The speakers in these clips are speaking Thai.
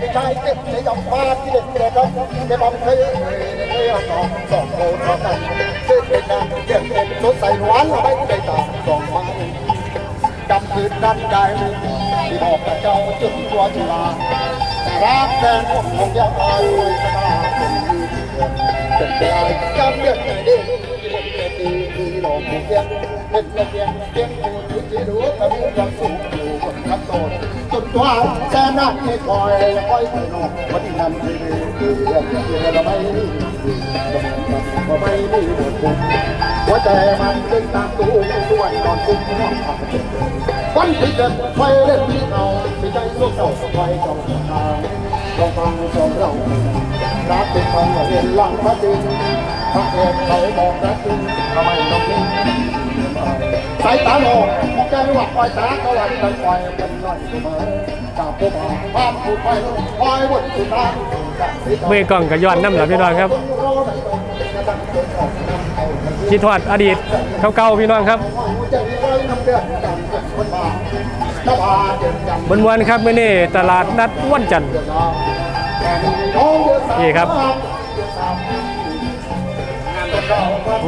cái trai cái cái dòng ba cái địch cái đó cái bóng thấy cái nó sòng hồ nó tàn cái cái nam cái cái số sài hoán là mấy cái tà sòng ba จำคืนนั้นได้ที่บอกกับเจ้าจุดตัวจุฬารักแดนอกของยาตายด้ ขับโตนจนตัวแสนนักไม่คอยคอยไปนอกวันนั้นที่ที่เรื่องที่เราไม่ก็ไม่มีหมดทุกหัวใจมันเป็นตามตัวด้วยตอนคุ้มห้องขับวันที่เกิดไฟเล่นที่เราไม่ใจสู้เศร้าไฟจองทางลองฟังสองเรารักเป็นฟังเรียนหลังพระจริงพระเอกเขาบอกรักจริงทำไมต้องนิ่งสายตาโล ใจว่าคอยตาเขาหลังตั้งคอยเป็นหน่อยเสมอจากผู้บ่าวภาพผู้ไปคอยวนสุดทางมือกล้องกับย้อนน้ำหลือพี่น้องครับคิดทอดอดีตเก่าๆพี่น้องครับบนวันครับเมื่อนี้ตลาดนัดวันจันทร์นี่ครับ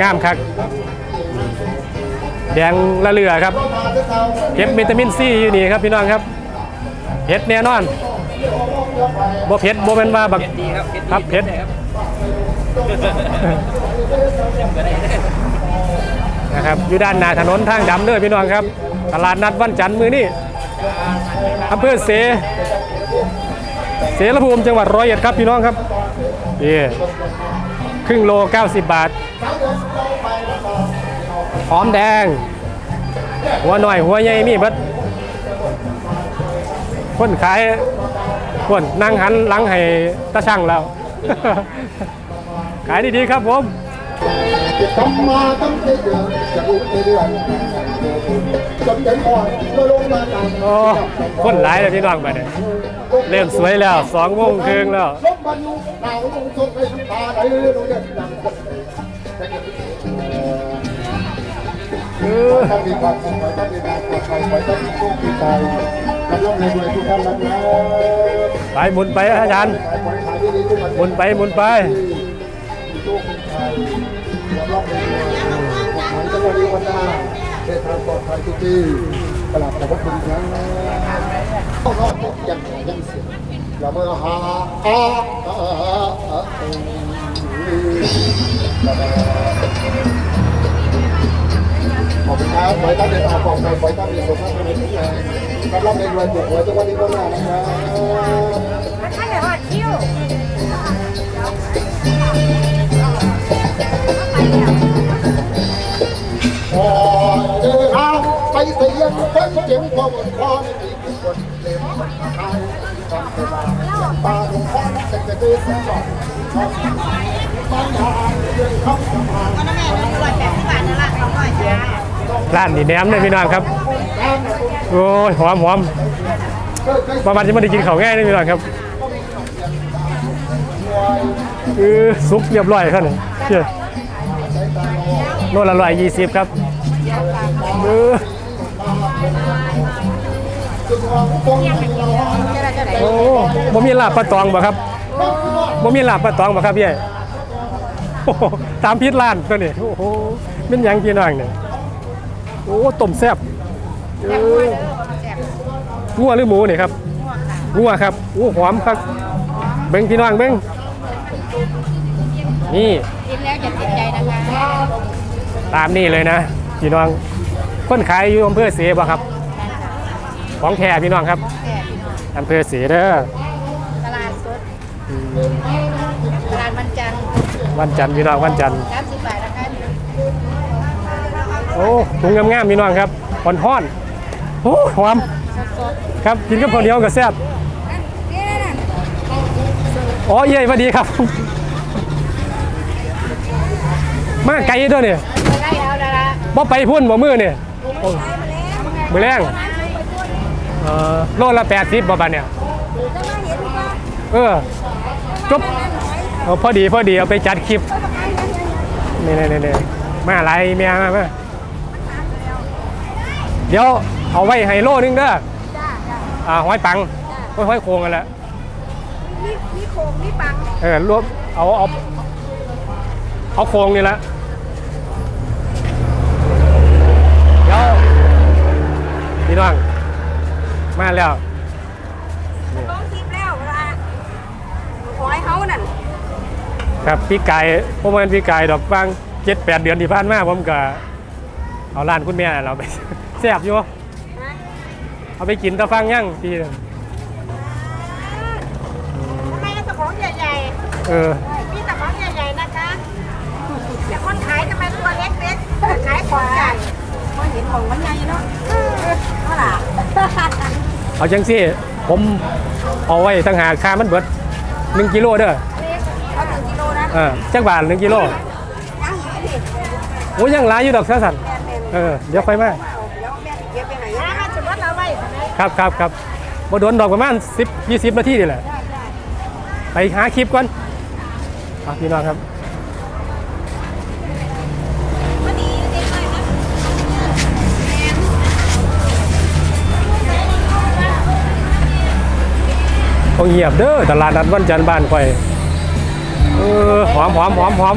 งามคัก แดงละเลือครับ เก็บวิตามินซีอยู่นี่ครับพี่น้องครับเผ็ดแน่นอนบ่เผ็ดบ่เป็นว่าบักครับเผ็ดนะครับอยู่ด้านหน้าถนนทางดำเด้อพี่น้องครับ ตลาดนัดวันจันทร์มื้อนี้อำเภอเสเสรภูมิจังหวัดร้อยเอ็ดครับพี่น้องครับนี่ครึ่งโล 90 บาท หอมแดง หัวหน่อยหัวใหญ่มีเบิดคนขายคนนั่งหันหลังให้ตาช่างแล้ว ขายดีๆครับผมทำมาตั้งใจเดือนจะรู้ในเดือนจนใจอ่อนมื่อลงมาตามโอ้คนหลายเลยพี่น้องไปเนี่ยเริ่มสวยแล้วสองโมงครึ่งแล้วลมบรรลุหนาวลงทรงให้ตาไหลลงเดือดดัง กันเออถ้ามีความสุขไว้ถ้ามีความปลอดภัยไว้ถ้ามีโชคมีชัยกำลังรวยทุกท่านนะครับไปหมุนไปอาจารย์หมุนไปหมุนไปมีโชคมีชัยกำลังรวยเหมือนกันวันนี้วันหน้าเดินทางปลอดภัยทุกที่กราบขอบพระคุณครับยังยังเสียอย่าเมื่อหาอาข อบคุณครับไว้ตั้งเดินทางปลอดภัยไว้ตั้งมีสุขภาพเป็นที่ดีกำลังในรวยบุกไว้ทุกวันนี้ก็น่านะครับมันใช่แบบว่าคิ้วพอเดินทาไปเสียงคนเจ็บพอหมดพอไม่มีคนเต็มทางทำเวลาตาหลงฟ้าแต่จะเดินสักก่อนบางทางเดินเข้าสะพานก็น้ำแม่มันรวยแปดสิบบาทนั่นละสองร้อยจ้า ร้านนี่แหนมเลยพี่น้องครับ โอ้ยหอมหอมประมาณจะไม่ได้กินข้าวง่ายเลยพี่น้องครับคือซุปเรียบร้อยครับนี่เชี่ยโลละร้อยยี่สิบครับเออโอ้บ่มีลาบปลาตองบ่ครับบ่มีลาบปลาตองบ่ครับพี่ใหญ่โอ้โหตามพิษร้านตัวนี้โอ้โหเป็นยังพี่น้องเนี่ย อ้ต้มแซ่บเอแซ่บอแซ่บงัวหรือหมูนี่ครับงัวครับโอ้หอมครับเบิ่งพี่น้องเบิ่งนี่กินแล้วจะติดใจนะคะตามนี่เลยนะพี่น้องคนขายอยู่อำเภอเสบ่ครับ ของแท้พี่น้องครับแซ่บอำเภอเสเด้อตลาดสดตลาดมันจันทร์วันจันทร์พี่น้องวันจันทร์ อ้ถุงงามๆพี่น้องครับหอนห้อนโอ้หอมครับกินกับข้าวเหนียวกับแซ่บอ๋อเย้ยสวัสดีครับ มาไกลด้วยเนี่ยมาละละบ่ไปพุ่นบ่มือเนี่ยโอ้มือแรงเออโลละแปดสิบบ่บาทเนี่ยเออจบเอาพอดีพอดีเอาไปจัดคลิปนี่นี่นี่มาอะไรเมียมา เดี๋ยวเอาไว้ให้โลนึงเด้อจ้าจ้าอ่าห้อยปังห้อยห้อยโคงกันแหละมีมีโครงมีปังเออรวมเอาเอาเอาโครงนี่ละเดี๋ยวพี่น้องมาแล้วลองทิพแล้วเวลาขอให้เขานั่นครับพี่ไก่ประมาณพี่ไก่ดอกบางเจ็ดแปดเดือนที่ผ่านมาผมก็เอาร้านคุณแม่เราไป แซ่บอยู่นะเอาไปกินตะฟังยั่งพี่ทำไมเราตะของใหญ่เออๆมีตะของใหญ่ๆนะคะแต่คนขายทำไมตัวเล็กๆขายของใหญ่พอเห็นของมันใหญ่เนาะเท่าไหร่เอาจังสิผมเอาไว้ตั้งหากค่ามันเบิดหนึ่งกิโลเด้อเอาหนึ่งกิโลนะเออจักบาทหนึ่งกิโล ยังอีกดิโอ้ยังหลายอยู่ดอกซะสันแม่เป็นเออ เดี๋ยวค่อยมา ครับครับครับบ่โดนดอกประมาณ10 20นาทีนี่แหละ ไปหาคลิปก่อนอะพี่น้องครับพอดีเด็กเลยนะต้องเงียบเด้อตลาดนัดวันจันทร์บ้านข่อยเออหอมหอมหอมหอม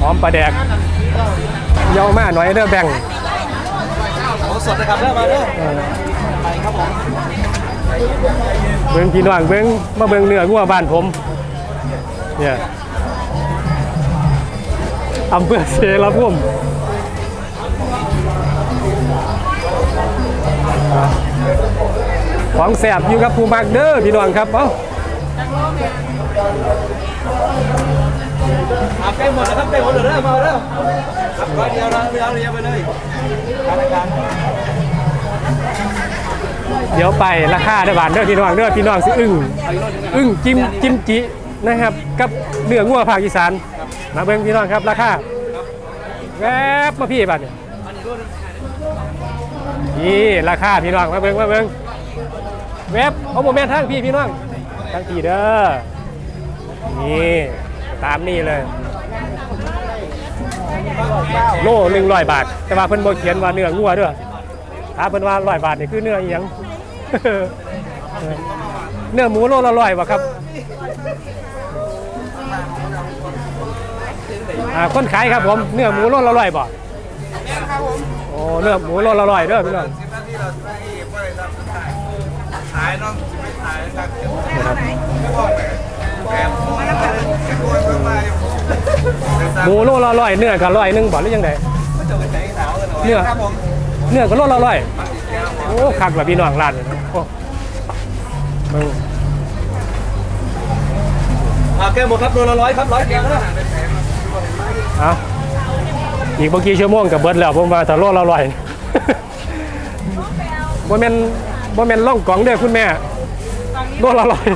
หอมปลาแดกเยามากหน่อยเด้อแบ่ง สดนะครับเริ่มมาเริ่มเออไปครับผมเบิ่งพี่น้องเบิ่งมาเบิ่งเนื้องัวบ้านผม เนี่ยอำเภอเสรภูมิอะของแสบอยู่กับผู้มักเด้อพี่น้องครับ เอ้า เอาใกล้หมดนะครับใกล้หมดเลยเริ่มมาเริ่มครับร้อยเดียวนะเดียวเดียวไปเลยการรายการเดี๋ยวไปราคาเด้บานเด้อพี่น้องเด้อพี่น้องสิอึ้งอึ้งจิ้มจิ้มจินะครับ กับเนื้องัวภาคอีสานมาเบิ่งพี่น้องครับราคาแวบมาพี่บัดเนี่ยนี่ราคาพี่น้องมาเบิ่งมาเบิ่งแวบเอาโมเมนต์ทางพี่พี่น้องทางพี่เด้อนี่ ตามนี่เลย โลหนึ่งร้อยบาท แต่ว่าเพิ่นบ่เขียนว่าเนื้องัวเด้อถ้าเพิ่นว่าร้อยบาทนี่คือเนื้ออีหยังเนื้อหมูโลละร้อยวะครับอ่าคนขายครับผมเนื้อหมูโลละร้อยบ่โอ้เนื้อหมูโลละร้อยเด้อพี่น้องสิบนาทีเราไม่ไม่ได้ทำถ่ายถ่ายน้องไม่ถ่ายนะครับ หมูโลละร้อยเนื้อก็ร้อยหนึงบ่หรือยังไงจะไปไหนหนาวกันหน่อยเนี่ยครับผมเนื้อก็โลละร้อยโอ้คักแบบพี่น้องร้านนี่นะโอ้มึงเอาแก้หมดครับโลละร้อยครับร้อยเดียวนะเอาอีกบางกี่ชั่วโมงกับเบิดแล้วผมว่าถ้าโลละร้อยบ่แม่นบ่แม่นล่องกล่องเด้อคุณแม่โลละร้อย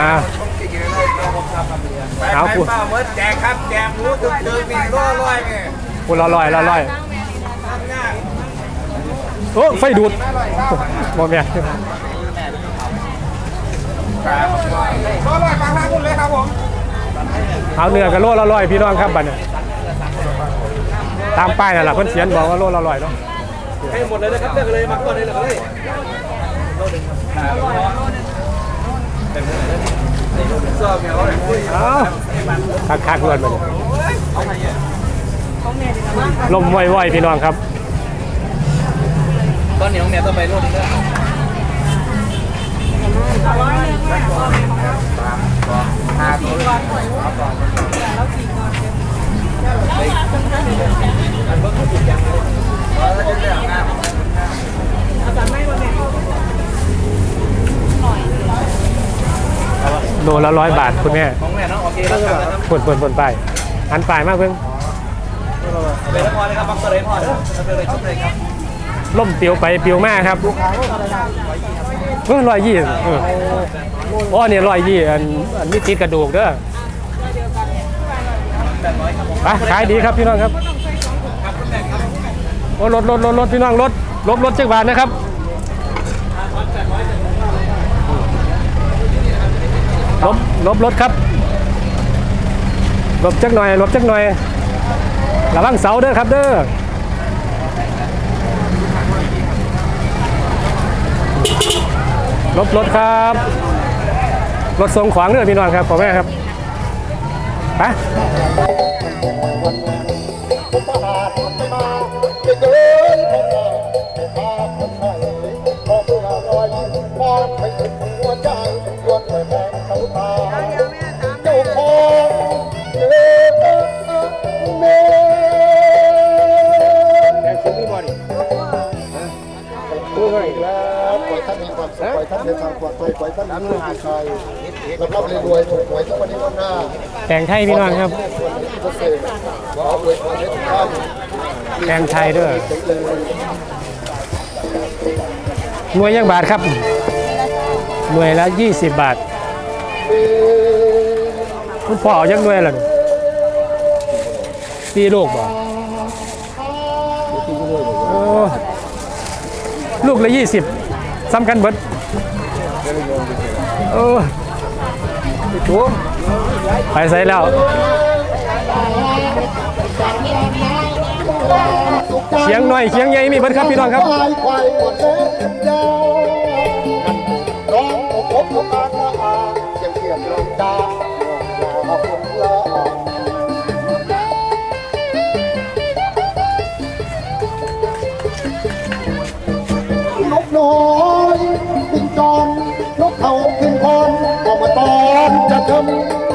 อ่าเอาไปพูดเปล่าเมื่อแจกครับแจกหมูตึกตึกนี่โลละร้อยไงพูดละร้อยละร้อยโอ้ไฟดูดบ่แม่นโลละร้อยฟังทางคุณเลยครับผมเอาเนื้อกับโลละร้อยพี่น้องครับบัดนี้ตามป้ายนั่นล่ะเพิ่อนเขียนบอกว่าโลละร้อยเนาะให้หมดเลยนะครับเลือกเลยมาก่อนเลยเลย ชอบเนี่ยเขาเลยคุยเอาคักๆล้วนบันี้ลมไว้ๆพี่น้องครับ ตอนนี้น้องเนี่ยต้องไปรุ่นเด้อโล ละร้อยบาทคุณแม่ของแม่น้องโอเคแล้วครับผลผลผลไป อันปลายมากเพิ่งเป็นละครเลยครับบังเกอร์เลยพอเด้อเป็นเลยชุดเลยครับล่มเปียวไปเปียวมาครับเมื่อรอยยี่เอออ๋อเนี่ยรอยยี่อันอันนี้ติดกระดูกเด้อไปขายดีครับพี่น้องครับโอ้รถรถรถรถพี่น้องรถรถรถเจ็กบาทนะครับ ลบลบรถครับลบจักหน่อยลบจักหน่อยระวังเสาเด้อครับเด้อลบรถครับรถทรงขวางเด้อพี่น้องครับขอแม่ครับไป ท่านเดินทางปลอดภัยปล่อยท่านมีความสุขรับรับรวยถูกหวยทุกวันนี้วันหน้าแต่งไทยพี่น้องครับพิเศษขออว้ขอให้ทุกท่านแต่งไทยด้อเจริญหน่วยยังบาทครับหน่วยละ 20 บาท คุณพ่อเอายังหน่วยล่ะนี่สี่ลูกบ่โอ้ลูกละ 20 ซ้ำกันเบิดโอ้ไปใส่แล้วเขียงหน่อยเขียงใหญ่มีเบิดครับพี่น้องครับควายควายหมดแล้วยาวร้องอกอกอกอาอาเสียงเสียงลมดาลาคนละนกน้อง จอมนกเขาขึ้นพรก็มาตอนจะทำ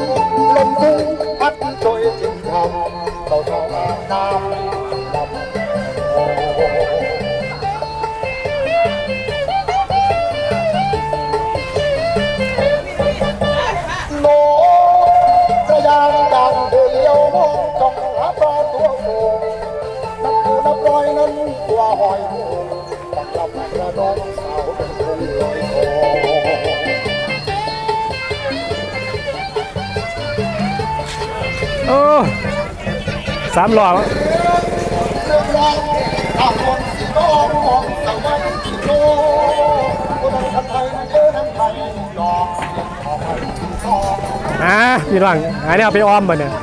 ำไทยเจอน้ำไทยหลอกเสียงขอไปถึงทองอ่าพี่น้องอันนี้เอาไปออมบ่เนี่ย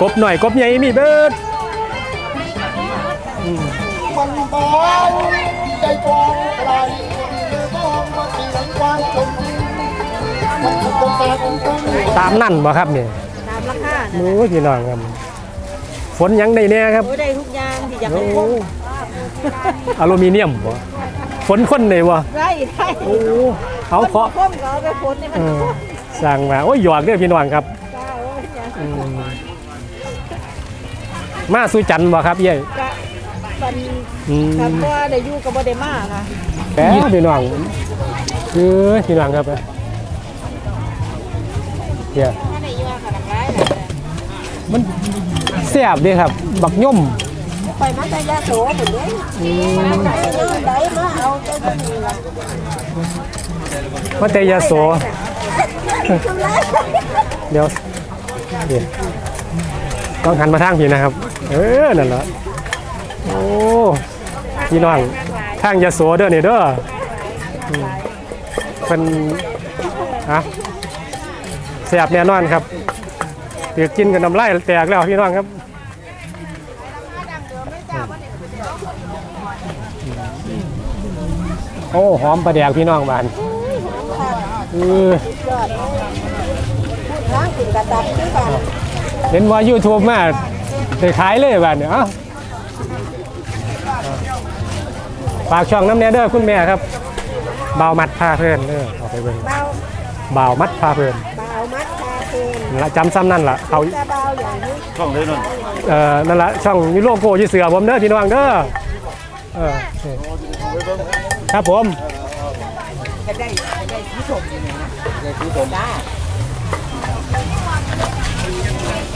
กบหน่อยกบใหญ่มีเบิดมันเบาใจฟองไกลเมือบ้องมาเสียงความชมมันคือคนตาคนตั้ง ตามนั่นบ่ครับเนี่ยตามราคาโอ้ยพี่น้องครับฝนยังได้แน่ครับโอ้ได้ทุกอย่างที่อยากโอ้ให้พบอลูมิเนียมบ่ฝนคนเลยวะได้ได้โอ้เอาเคาะพ่มก็เอาไปฝนนี่มันเออสั่งมาโอ้ยหยอกเด้อพี่น้องครับจ้าโอ้ยอย่างอืมมาสุจันทร์บ่ครับเย้ยกะมันอืมคำว่าได้อยู่กับบ่ได้มาค่ะแกพี่น้องเออพี่น้องครับ เดี๋ยวถ้าได้อยู่ค่ะน้ำลายมันแซ่บดีครับ บักย่อมไปมาแต่ยาโสเหมือนเด้มาแต่ยอะได้มาเอาใจบ่มีละมาแต่ยาโสเดี๋ยวเดี๋ยวต้องหันมาทางพี่นะครับ เออนั่นแหละโอ้พี่น้องทางยาโสเด้อเนี่ยเด้อเป็นฮะ แสบแน่นอนครับเดี๋ยวกินกันน้ำลายแตกแล้วพี่น้องครับโอ้หอมปลาแดกพี่น้องบ้านเออเห็นว่า YouTube มาได้ขายเลยบ้านเนี่ยฝากช่องน้ำเนเด้อคุณแม่ครับเบามัดพาเพลินเด้อเอาไปเบิ่งเบาเบามัดพาเพลิน ละจำซ้ำนั่นล่ะเขาจะเบาอย่างนี้ช่องเลยนั่นเอ่อนั่นละช่องยูโรโกอยี่เสือผมเด้อพี่น้องเด้อเออนี่ครับผม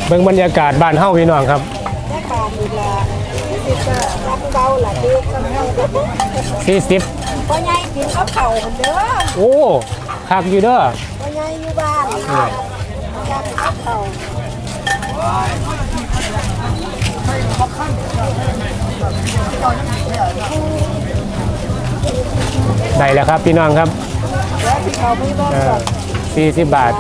เบิ่งบรรยากาศบ้านเฮาพี่น้องครับแม่ปานอีกละสิจะรับเบาละเด็กกันเฮา40พ่อใหญ่กินข้าวเข่าเหมือนเด้อโอ้คักอยู่เด้อพ่อใหญ่อยู่บ้าน เข่าได้แล้วครับพี่น้องครับแล้วที่เขาไม่บอกเออ40บาท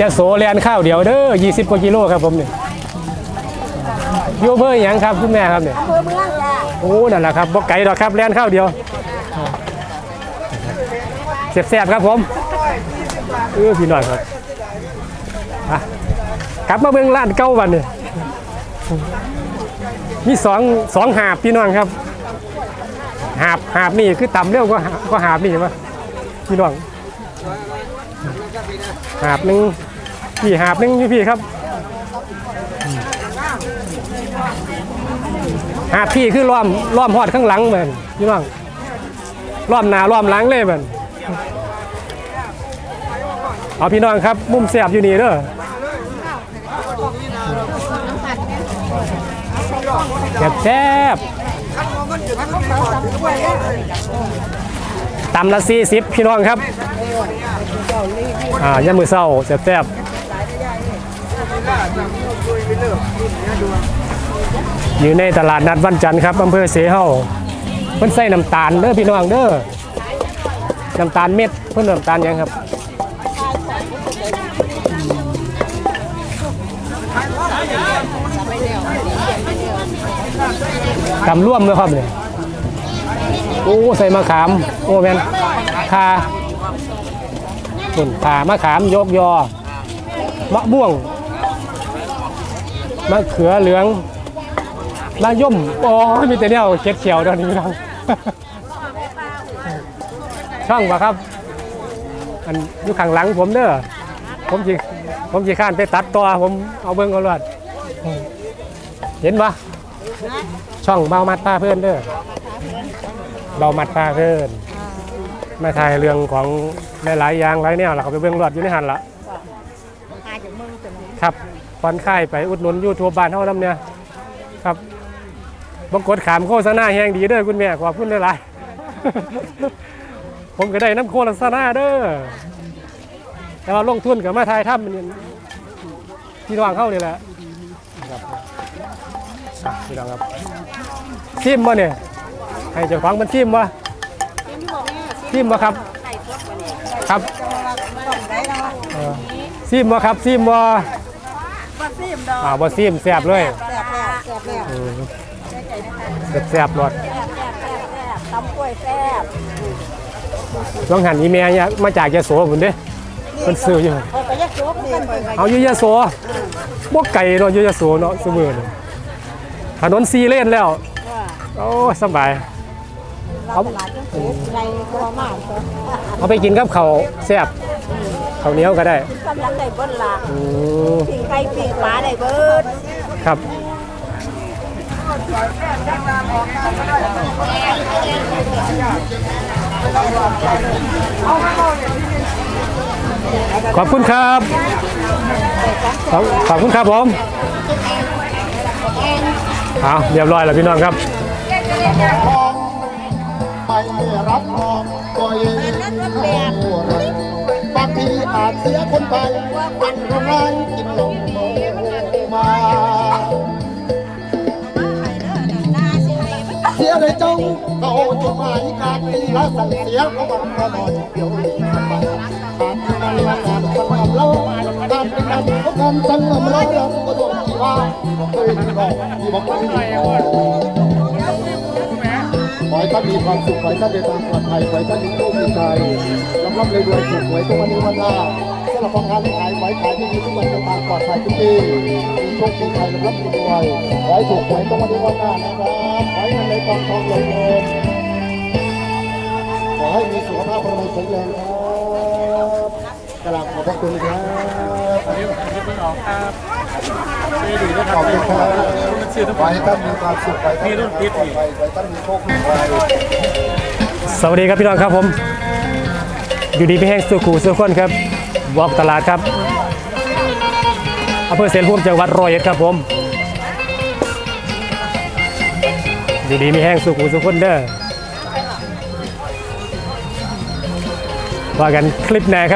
ยาโสแลนข้าวเดียวเด้อ20กว่ากิโลครับผมนี่อยู่อำเภอหยังครับคุณแม่ครับเนี่ยอำเภอเมืองจ้าโอ้นั่นแหละครับบ่ไก่ดอกครับแล่นข้าวเดียวแซ่บๆครับผมเออพี่น้อยครับอะ กลับมาเบิ่งร้านเก่าบัดนี่มีสองสองหาบพี่น้องครับ หาบหาบนี่คือต่ำเร็วก็หาก็หาบนี่ใช่ไหมพี่น้องหาบหนึ่งพี่หาบหนึ่งพี่พี่ครับ หาบพี่คือล้อมล้อมหอดข้างหลังเหมือนพี่น้องล้อมหน้าล้อมหลังเลยเหมือนเอาพี่น้องครับ มุมแสบอยู่นี่เด้อ แซ่บแซ่บตำละสี่สิบพี่น้องครับ อ่ายามมือเศร้าแซ่บๆอยู่ในตลาดนัดวันจันทร์ครับอำเภอเสเฮาเพิ่นใส่น้ำตาลเด้อพี่น้องเด้อน้ำตาลเม็ดเพิ่นน้ำตาลยังครับ ตำร่วมเลยครับเนี่ยโอ้ใส่มะขาม โอ้แมนคาส่วนขามะขามยกยอ มะม่วง มะเขือเหลือง มะย่อมโอ้ยมีแต่เนี่ยเขียวเขียวตอนนี้ครับช่องปะครับ อันอยู่ข้างหลังผมเด้อผมจีผมจีข้านไปตัดตัวผมเอาเบิ้งเอาลวดเห็นปะ ช่องเบามัดป้าเพื่อนเด้อเรามัดปลาเพิ่นมาถ่ายเรื่องของหลายๆอย่างหลายแนวล่ะเขาไปเบิ่งรอดอยู่ในหันละหาจากเมืองจังหวัดครับผ่อนคลายไปอุดหนุนยูทูบบ้านเฮานำเนี่ยครับบังกดขามโฆษณาแฮงดีเด้อคุณแม่ขอบคุณหลายๆผมก็ได้น้ำโฆษณาเด้อแต่ว่าลงทุนกับมาถ่ายทำมันพี่น้องเข้านี่แหละครับอะ พี่น้องครับซิมบ่เนี่ยให้เจ้าของมันซิมบ่ซิมบ่ครับ ครับเออซิมบ่ครับซิมบ่บ่ซิมดอกอ่าบ่ซิมแซ่บเลยแซ่บแล้วแซ่บแล้วเออแซ่บๆรสแซ่บแซ่บแซ่บแซ่บตำกล้วยแซ่บลองหันอีแม่เนี่ยมาจากยะโสพุ่นเด้เพิ่นซื้ออยู่ เอาไปยักษ์จบนี่ไปไปเอาอยู่ยะโสบ่ไกลเนาะอยู่ยะโสเนาะซุมื้อนี้ ถนนซีเลนแล้ว ว่าโอ้สบาย เราตลาดจังสูในตัวมากเถอะเอาไปกินกับข้าวแซ่บข้าวเหนียวก็ได้กำลังได้เบิ้ลละอืมปิ่งไก่ปิ่งปลาได้เบิดครับขอบคุณครับขอบขอบคุณครับผม เอาเรียบร้อยแล้วพี่น้องครับทองไม่รับทองตัวเองบางทีอาจเสียคนไปวันโรงงานกินลงมาเสียเลยเจ้าก็โอ้จดหมายการตีละสั่งเสียเขาบอกก็นอนเดียวนี้ทำไมการที่นั่นละการสงบเราการเป็นการก็การสงเราเราก็ต้อง ว่าเคยที่บอกที่บอกว่าขอให้ท่านมีความสุขขอให้ท่านเดินทางปลอดภัยขอให้ท่านมีโชคมีชัยร่ำร่ำรวยรวยถูกหวยทุกวันนี้วันหน้าสำหรับของการขายไว้ขายที่ดีทุกวันเดินทางปลอดภัยทุกที่มีโชคมีชัยร่ำร่ำรวยขอให้ถูกหวยทุกวันนี้วันหน้านะครับขอให้เงินในกองทองเงินเงินขอให้มีสุขภาพประมัยแข็งแรงครับ กราบขอบพระคุณครับขอบคุณครับขอให้ท่านมีความสุขขอให้ท่านมีความปลอดภัยขอให้ท่านมีโชคมีชัยสวัสดีครับพี่น้องครับผม อยู่ดีพี่แห้งสุขูสุขคนครับวอกตลาดครับอำเภอเสรภูมิจังหวัดร้อยเอ็ดครับผม อยู่ดีมีแห้งสุขูสุขคนเด้อว่ากันคลิปหน้าครับ